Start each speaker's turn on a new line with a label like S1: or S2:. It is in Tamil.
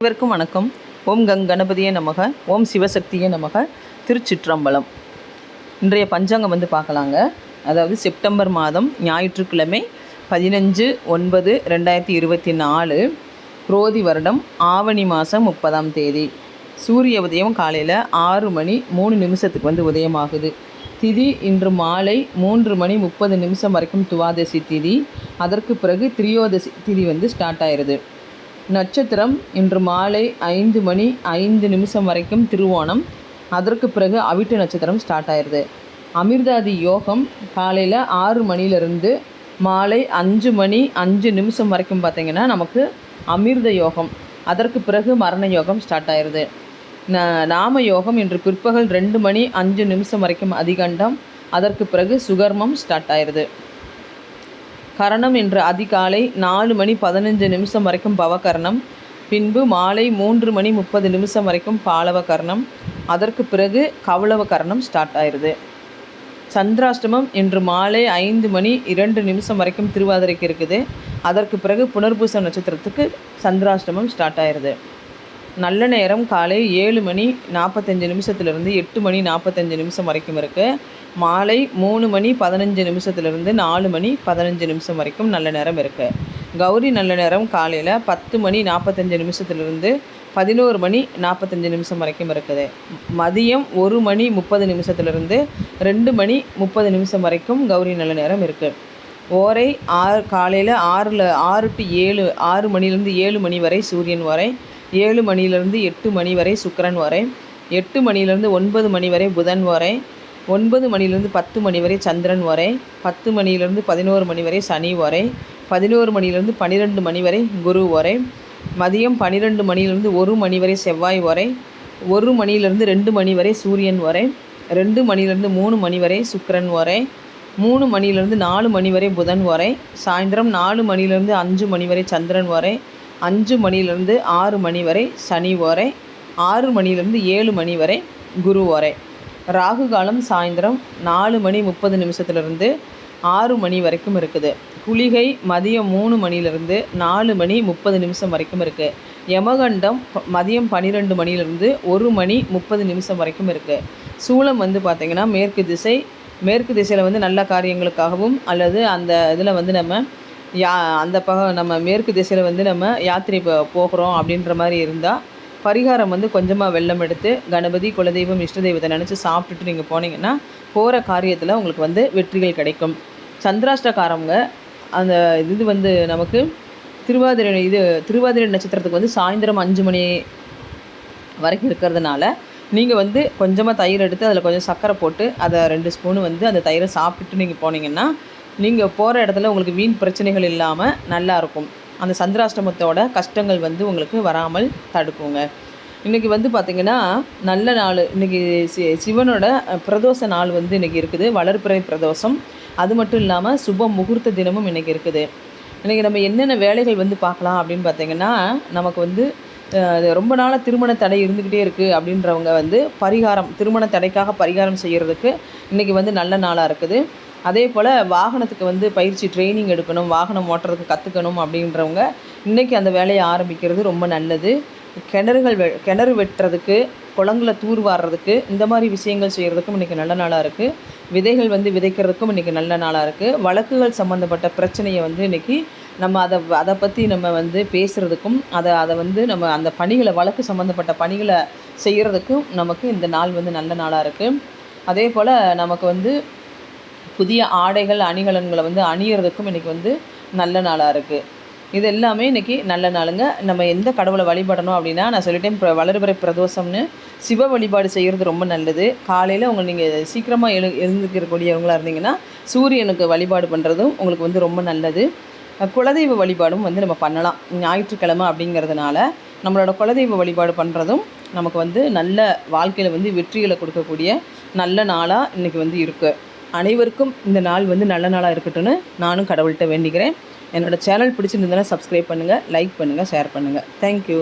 S1: அனைவருக்கும் வணக்கம். ஓம் கங் கணபதியே நமக. ஓம் சிவசக்தியே நமக. திருச்சிற்றம்பலம். இன்றைய பஞ்சாங்கம் வந்து பார்க்கலாங்க. அதாவது செப்டம்பர் மாதம் ஞாயிற்றுக்கிழமை பதினஞ்சு ஒன்பது ரெண்டாயிரத்தி இருபத்தி நாலு குரோதி வருடம் ஆவணி மாதம் முப்பதாம் தேதி. சூரிய உதயம் காலையில் ஆறு மணி மூணு நிமிஷத்துக்கு வந்து உதயமாகுது. திதி இன்று மாலை மூன்று மணி முப்பது நிமிஷம் வரைக்கும் துவாதசி திதி. அதற்கு பிறகு திரியோதசி திதி வந்து ஸ்டார்ட் ஆயிடுது நட்சத்திரம் இன்று மாலை ஐந்து மணி ஐந்து நிமிஷம் வரைக்கும் திருவோணம். அதற்கு பிறகு அவிட்டு நட்சத்திரம் ஸ்டார்ட் ஆயிடுது. அமிர்தாதி யோகம் காலையில் ஆறு மணிலேருந்து மாலை அஞ்சு மணி அஞ்சு நிமிஷம் வரைக்கும் பார்த்திங்கன்னா நமக்கு அமிர்த யோகம். அதற்கு பிறகு மரண யோகம் ஸ்டார்ட் ஆயிடுது. ந நாம யோகம் இன்று பிற்பகல் ரெண்டு மணி அஞ்சு நிமிஷம் வரைக்கும் அதிகண்டம். அதற்கு பிறகு சுகர்மம் ஸ்டார்ட் ஆயிடுது. கரணம் இன்று அதிகாலை நாலு மணி பதினஞ்சு நிமிஷம் வரைக்கும் பவகரணம். பின்பு மாலை மூன்று மணி முப்பது நிமிஷம் வரைக்கும் பாலவ கரணம் அதற்கு பிறகு கவுளவ கரணம் ஸ்டார்ட் ஆயிடுது சந்திராஷ்டமம் இன்று மாலை ஐந்து மணி இரண்டு நிமிஷம் வரைக்கும் திருவாதிரைக்கு இருக்குது. அதற்கு பிறகு புனர்பூச நட்சத்திரத்துக்கு சந்திராஷ்டமம் ஸ்டார்ட் ஆயிடுது நல்ல நேரம் காலை ஏழு மணி நாற்பத்தஞ்சு நிமிஷத்துலேருந்து எட்டு மணி நாற்பத்தஞ்சு நிமிஷம் வரைக்கும் இருக்குது மாலை மூணு மணி பதினஞ்சு நிமிஷத்துலேருந்து நாலு மணி பதினஞ்சு நிமிஷம் வரைக்கும் நல்ல நேரம் இருக்குது கௌரி நல்ல நேரம் காலையில் பத்து மணி நாற்பத்தஞ்சு நிமிஷத்துலேருந்து பதினோரு மணி நாற்பத்தஞ்சு நிமிஷம் வரைக்கும் இருக்குது. மதியம் ஒரு மணி முப்பது நிமிஷத்துலேருந்து ரெண்டு மணி முப்பது நிமிஷம் வரைக்கும் கௌரி நல்ல நேரம் இருக்குது ஓரை ஆறு காலையில் ஆறில் ஆறு டு ஏழு ஆறு மணிலேருந்து ஏழு மணி வரை சூரியன் வரை ஏழு மணிலேருந்து எட்டு மணி வரை சுக்கரன் வரை எட்டு மணிலேருந்து ஒன்பது மணி வரை புதன் வரை ஒன்பது மணிலேருந்து பத்து மணி வரை சந்திரன் வரை பத்து மணிலேருந்து பதினோரு மணி வரை சனி வரை பதினோரு மணிலேருந்து பன்னிரெண்டு மணி வரை குரு வரை மதியம் பன்னிரெண்டு மணிலேருந்து ஒரு மணி வரை செவ்வாய் வரை ஒரு மணிலேருந்து ரெண்டு மணி வரை சூரியன் வரை ரெண்டு மணிலேருந்து மூணு மணி வரை சுக்கரன் வரை மூணு மணிலேருந்து நாலு மணி வரை புதன் வரை சாயந்தரம் நாலு மணிலேருந்து அஞ்சு மணி வரை சந்திரன் வரை அஞ்சு மணிலேருந்து ஆறு மணி வரை சனி ஓரை ஆறு மணிலேருந்து ஏழு மணி வரை குரு ஓரை. ராகு காலம் சாயந்தரம் நாலு மணி முப்பது நிமிஷத்துலேருந்து ஆறு மணி வரைக்கும் இருக்குது. குளிகை மதியம் மூணு மணிலேருந்து நாலு மணி முப்பது நிமிஷம் வரைக்கும் இருக்குது யமகண்டம் மதியம் பன்னிரெண்டு மணிலேருந்து ஒரு மணி முப்பது நிமிஷம் வரைக்கும் இருக்குது சூளம் வந்து பார்த்திங்கன்னா மேற்கு திசை மேற்கு திசையில் வந்து நல்ல காரியங்களுக்காகவும் அல்லது அந்த இதில் வந்து நம்ம யா அந்த பக நம்ம மேற்கு திசையில் வந்து நம்ம யாத்திரை போகிறோம் அப்படின்ற மாதிரி இருந்தால் பரிகாரம் வந்து கொஞ்சமாக வெள்ளம் எடுத்து கணபதி குலதெய்வம் இஷ்ட தெய்வத்தை நினச்சி சாப்பிட்டுட்டு நீங்கள் போனீங்கன்னா போகிற காரியத்தில் உங்களுக்கு வந்து வெற்றிகள் கிடைக்கும். சந்திராஷ்டகாரங்க அந்த இது வந்து நமக்கு திருவாதிரை இது திருவாதிரை நட்சத்திரத்துக்கு வந்து சாயந்தரம் அஞ்சு மணி வரைக்கும் இருக்கிறதுனால நீங்கள் வந்து கொஞ்சமாக தயிர் எடுத்து அதில் கொஞ்சம் சர்க்கரை போட்டு அதை ரெண்டு ஸ்பூனு வந்து அந்த தயிரை சாப்பிட்டுட்டு நீங்கள் போனீங்கன்னா நீங்கள் போகிற இடத்துல உங்களுக்கு வீண் பிரச்சனைகள் இல்லாமல் நல்லாயிருக்கும் அந்த சந்திராஷ்டமத்தோட கஷ்டங்கள் வந்து உங்களுக்கு வராமல் தடுக்குங்க. இன்றைக்கி வந்து பார்த்திங்கன்னா நல்ல நாள். இன்றைக்கி சி சிவனோட பிரதோஷ நாள் வந்து இன்றைக்கி இருக்குது. வளர்ப்பிறை பிரதோஷம். அது மட்டும் இல்லாமல் சுப முகூர்த்த தினமும் இன்றைக்கி இருக்குது. இன்றைக்கி நம்ம என்னென்ன வேலைகள் வந்து பார்க்கலாம் அப்படின்னு பார்த்திங்கன்னா நமக்கு வந்து ரொம்ப நாளாக திருமண தடை இருந்துக்கிட்டே இருக்குது அப்படின்றவங்க வந்து பரிகாரம் திருமண தடைக்காக பரிகாரம் செய்கிறதுக்கு இன்றைக்கி வந்து நல்ல நாளாக இருக்குது. அதே போல் வாகனத்துக்கு வந்து பயிற்சி ட்ரைனிங் எடுக்கணும் வாகனம் ஓட்டுறதுக்கு கற்றுக்கணும் அப்படின்றவங்க இன்றைக்கி அந்த வேலையை ஆரம்பிக்கிறது ரொம்ப நல்லது. கிணறுகள் வெ கிணறு வெட்டுறதுக்கு குளங்களை தூர்வாடுறதுக்கு இந்த மாதிரி விஷயங்கள் செய்கிறதுக்கும் இன்றைக்கி நல்ல நாளாக இருக்குது விதைகள் வந்து விதைக்கிறதுக்கும் இன்றைக்கி நல்ல நாளாக இருக்குது வழக்குகள் சம்மந்தப்பட்ட பிரச்சனையை வந்து இன்றைக்கி நம்ம அதை அதை பற்றி நம்ம வந்து பேசுகிறதுக்கும் அதை அதை வந்து நம்ம அந்த பணிகளை வழக்கு சம்மந்தப்பட்ட பணிகளை செய்கிறதுக்கும் நமக்கு இந்த நாள் வந்து நல்ல நாளாக இருக்குது அதே போல் நமக்கு வந்து புதிய ஆடைகள் அணிகலன்களை வந்து அணியிறதுக்கும் இன்றைக்கி வந்து நல்ல நாளாக இருக்குது இது எல்லாமே இன்றைக்கி நல்ல நாளுங்க. நம்ம எந்த கடவுளை வழிபடணும் அப்படின்னா நான் சொல்லிட்டேன் இப்போ வளர்பிறை பிரதோஷம்னு சிவ வழிபாடு செய்கிறது ரொம்ப நல்லது. காலையில் உங்கள் நீங்கள் சீக்கிரமாக எழு எழுந்துக்கிறக்கூடியவங்களாக இருந்தீங்கன்னா சூரியனுக்கு வழிபாடு பண்ணுறதும் உங்களுக்கு வந்து ரொம்ப நல்லது. குலதெய்வ வழிபாடும் வந்து நம்ம பண்ணலாம். ஞாயிற்றுக்கிழமை அப்படிங்கிறதுனால நம்மளோட குலதெய்வ வழிபாடு பண்ணுறதும் நமக்கு வந்து நல்ல வாழ்க்கையில் வந்து வெற்றிகளை கொடுக்கக்கூடிய நல்ல நாளாக இன்றைக்கி வந்து இருக்குது அனைவருக்கும் இந்த நாள் வந்து நல்ல நாளாக இருக்கட்டும்னு நானும் கடவுள்கிட்ட வேண்டிக்கிறேன். என்னோடய சேனல் பிடிச்சிருந்ததுன்னா சப்ஸ்கிரைப் பண்ணுங்கள் லைக் பண்ணுங்கள் ஷேர் பண்ணுங்கள் தேங்க்யூ